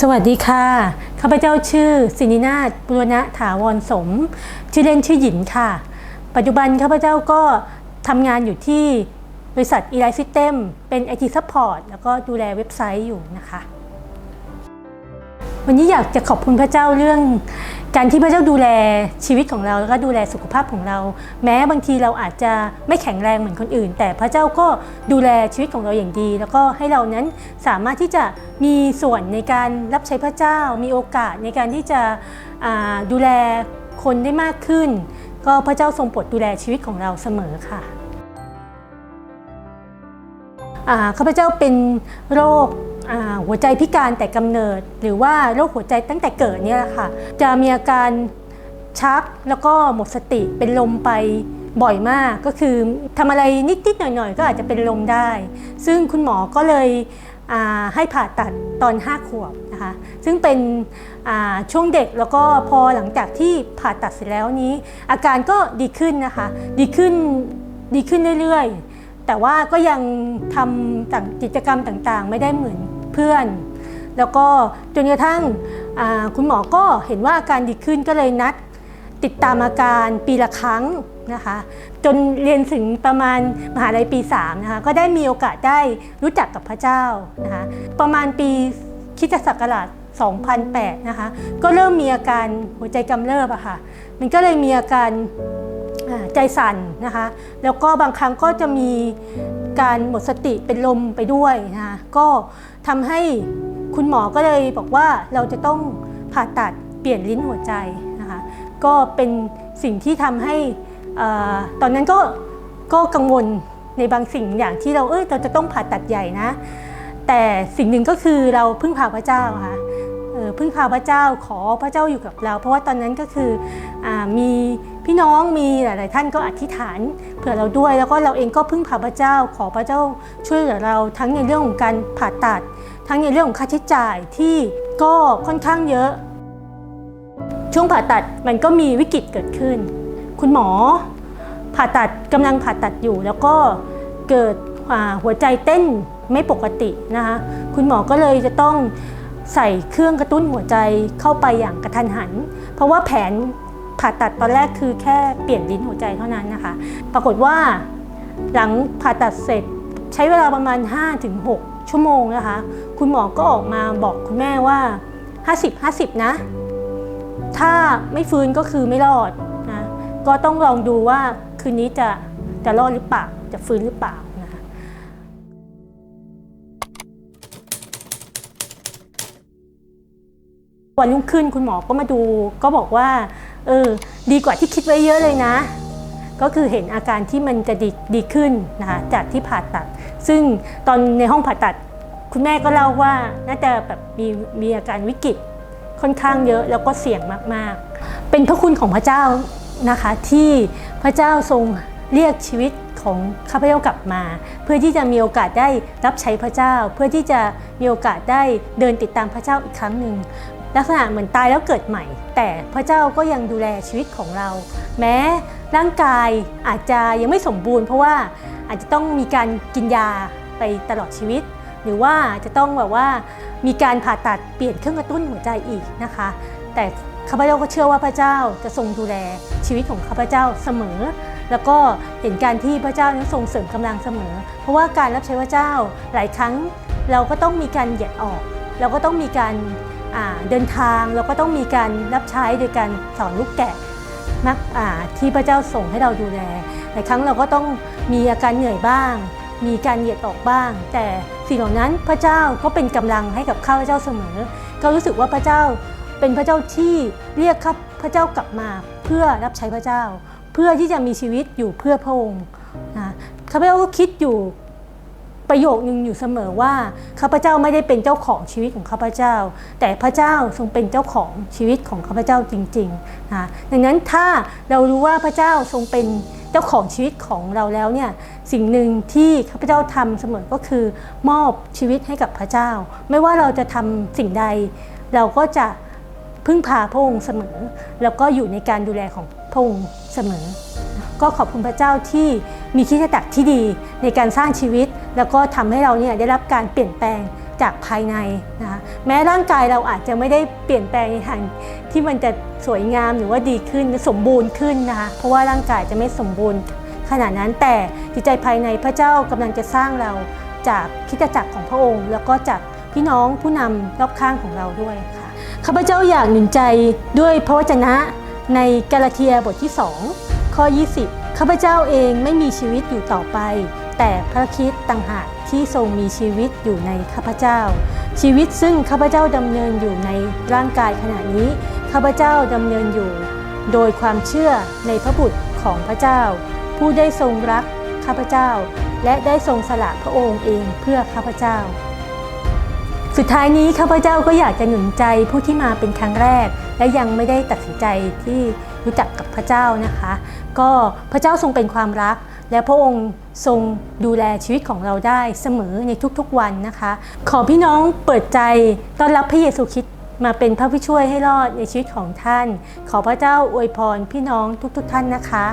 สวัสดีค่ะ ข้าพเจ้าชื่อสินินาถบุรณะถาวรสม ชื่อเล่นชื่อหยินค่ะ ปัจจุบันข้าพเจ้าก็ทำงานอยู่ที่บริษัท e l i System เป็น IT Support แล้วก็ดูแลเว็บไซต์อยู่นะคะ วันนี้อยากจะขอบคุณพระเจ้าเรื่อง การที่พระเจ้าดูแลชีวิตของเราแล้วก็ดูแลสุขภาพของเรา แม้บางทีเราอาจจะไม่แข็งแรงเหมือนคนอื่น แต่พระเจ้าก็ดูแลชีวิตของเราอย่างดี แล้วก็ให้เรานั้นสามารถที่จะมีส่วนในการรับใช้พระเจ้า มีโอกาสในการที่จะดูแลคนได้มากขึ้น ก็พระเจ้าทรงโปรดดูแลชีวิตของเราเสมอค่ะข้าพเจ้าเป็นโรค หัวใจพิการแต่กำเนิด หรือว่าโรคหัวใจตั้งแต่เกิดเนี่ยแหละค่ะ จะมีอาการชักแล้วก็หมดสติเป็นลมไปบ่อยมากก็คือทำอะไรนิดๆหน่อยๆ ก็อาจจะเป็นลมได้ ซึ่งคุณหมอก็เลยให้ผ่าตัดตอน 5 ขวบนะคะซึ่งเป็นช่วงเด็กแล้วก็พอหลังจากที่ผ่าตัดเสร็จแล้วนี้ อาการก็ดีขึ้นนะคะ ดีขึ้นดีขึ้นเรื่อยๆ แต่ว่าก็ยังทำกิจกรรมต่างๆ ไม่ได้เหมือน เพื่อน แล้วก็จนกระทั่งคุณหมอก็เห็นว่าอาการดีขึ้นก็เลยนัดติดตามอาการปีละครั้งนะคะจนเรียนถึงประมาณมหาลัยปี3นะคะก็ได้มีโอกาสได้รู้จักกับพระเจ้านะคะประมาณปีคิดศักราช2008นะคะก็เริ่มมีอาการหัวใจกำเริบอะค่ะมันก็เลยมีอาการใจสั่นนะคะแล้วก็บางครั้งก็จะมี การหมดสติเป็นลมไปด้วยนะคะก็ทำให้คุณหมอก็เลยบอกว่าเราจะต้องผ่าตัดเปลี่ยนลิ้นหัวใจนะคะก็เป็นสิ่งที่ทำให้อตอนนั้นก็ก็กังวลในบางสิ่งอย่างที่เราเอ้ยเราจะต้องผ่าตัดใหญ่นะ แต่สิ่งหนึ่งก็คือเราพึ่งพาพระเจ้าค่ะ พึ่งพาพระเจ้าขอพระเจ้าอยู่กับเรา เพราะว่าตอนนั้นก็คืออมีพี่น้องมีหลาย ๆ ท่านก็อธิษฐานเผื่อเราด้วย แล้วก็เราเองก็พึ่งพาพระเจ้า ขอพระเจ้าช่วยเหลือเราทั้งในเรื่องของการผ่าตัด ทั้งในเรื่องของค่าใช้จ่ายที่ก็ค่อนข้างเยอะ ช่วงผ่าตัดมันก็มีวิกฤตเกิดขึ้น คุณหมอผ่าตัดกำลังผ่าตัดอยู่แล้วก็เกิดหัวใจเต้นไม่ปกตินะคะคุณหมอก็เลยจะต้อง ใส่เครื่องกระตุ้นหัวใจเข้าไปอย่างกระทันหัน เพราะว่าแผนผ่าตัดตอนแรกคือแค่เปลี่ยนลิ้นหัวใจเท่านั้นนะคะ ปรากฏว่าหลังผ่าตัดเสร็จใช้เวลาประมาณ 5-6 ชั่วโมงนะคะ คุณหมอก็ออกมาบอกคุณแม่ว่า 50-50 นะ ถ้าไม่ฟื้นก็คือไม่รอดนะ ก็ต้องลองดูว่าคืนนี้จะจะรอดหรือเปล่า จะฟื้นหรือเปล่า วันรุ่งขึ้นคุณหมอก็มาดูก็บอกว่าเออดีกว่าที่คิดไว้เยอะเลยนะ ก็คือเห็นอาการที่มันจะดีดีขึ้นนะคะจากที่ผ่าตัด ซึ่งตอนในห้องผ่าตัด คุณแม่ก็เล่าว่าน่าจะแบบมีมีอาการวิกฤตค่อนข้างเยอะแล้วก็เสี่ยงมากๆ เป็นพระคุณของพระเจ้านะคะที่พระเจ้าทรงเรียกชีวิต ของข้าพเจ้ากลับมา เพื่อที่จะมีโอกาสได้รับใช้พระเจ้า เพื่อที่จะมีโอกาสได้เดินติดตามพระเจ้าอีกครั้งหนึ่งลักษณะเหมือนตายแล้วเกิดใหม่ แต่พระเจ้าก็ยังดูแลชีวิตของเรา แม้ร่างกายอาจจะยังไม่สมบูรณ์ เพราะว่าอาจจะต้องมีการกินยาไปตลอดชีวิต หรือว่าจะต้องแบบว่ามีการผ่าตัดเปลี่ยนเครื่องกระตุ้นหัวใจอีกนะคะ แต่ข้าพเจ้าก็เชื่อว่าพระเจ้าจะทรงดูแลชีวิตของข้าพเจ้าเสมอ แล้วก็เห็นการที่พระเจ้านั้นทรงเสริมกำลังเสมอ เพราะว่าการรับใช้พระเจ้าหลายครั้งเราก็ต้องมีการเหยียดออก เราก็ต้องมีการาเดินทางเราก็ต้องมีการรับใช้โดยการสอนลูกแกะนักที่พระเจ้าส่งให้เราดูแลหลายครั้งเราก็ต้องมีอาการเหนื่อยบ้าง มีการเหยียดออกบ้าง แต่สิ่งเหล่านั้นพระเจ้าก็เป็นกำลังให้กับข้าพเจ้าเสมอ ก็รู้สึกว่าพระเจ้าเป็นพระเจ้าที่เรียกข้าพระเจ้ากลับมาเพื่อรับใช้พระเจ้า เพื่อที่จะมีชีวิตอยู่เพื่อพระองค์นะข้าพเจ้าก็คิดอยู่ประโยคนึงอยู่เสมอว่าข้าพเจ้าไม่ได้เป็นเจ้าของชีวิตของข้าพเจ้า แต่พระเจ้าทรงเป็นเจ้าของชีวิตของข้าพเจ้าจริงๆนะดังนั้นถ้าเรารู้ว่าพระเจ้าทรงเป็นเจ้าของชีวิตของเราแล้วเนี่ยสิ่งหนึ่งที่ข้าพเจ้าทำเสมอก็คือ มอบชีวิตให้กับพระเจ้า ไม่ว่าเราจะทำสิ่งใด เราก็จะพึ่งพาพระองค์เสมอ แล้วก็อยู่ในการดูแลของ พระองค์เสมอ ก็ขอบคุณพระเจ้าที่มีคิดจักรที่ดีในการสร้างชีวิต แล้วก็ทำให้เราเนี่ยได้รับการเปลี่ยนแปลงจากภายในนะคะแม้ร่างกายเราอาจจะไม่ได้เปลี่ยนแปลงในทางที่มันจะสวยงามหรือว่าดีขึ้นสมบูรณ์ขึ้นนะคะเพราะว่าร่างกายจะไม่สมบูรณ์ขนาดนั้นแต่จิตใจภายในพระเจ้ากำลังจะสร้างเราจากคิดจักรของพระองค์ แล้วก็จากพี่น้องผู้นำรอบข้างของเราด้วยค่ะข้าพเจ้าอยากหนุนใจด้วยพระวจนะ ในกาลาเทียบทที่ 2 ข้อ 20 ข้าพเจ้าเองไม่มีชีวิตอยู่ต่อไป แต่พระคิดต่างหากที่ทรงมีชีวิตอยู่ในข้าพเจ้า ชีวิตซึ่งข้าพเจ้าดำเนินอยู่ในร่างกายขณะนี้ ข้าพเจ้าดำเนินอยู่ โดยความเชื่อในพระบุตรของพระเจ้า ผู้ได้ทรงรักข้าพเจ้า และได้ทรงสละพระองค์เองเพื่อข้าพเจ้า สุดท้ายนี้ข้าพเจ้าก็อยากจะหนุนใจผู้ที่มาเป็นครั้งแรก และยังไม่ได้ตัดสินใจที่รู้จักกับพระเจ้านะคะ ก็พระเจ้าทรงเป็นความรัก และพระองค์ทรงดูแลชีวิตของเราได้เสมอในทุกๆวันนะคะ ขอพี่น้องเปิดใจต้อนรับพระเยซูคริสต์มาเป็นพระผู้ช่วยให้รอดในชีวิตของท่าน ขอพระเจ้าอวยพรพี่น้องทุกๆท่านนะคะ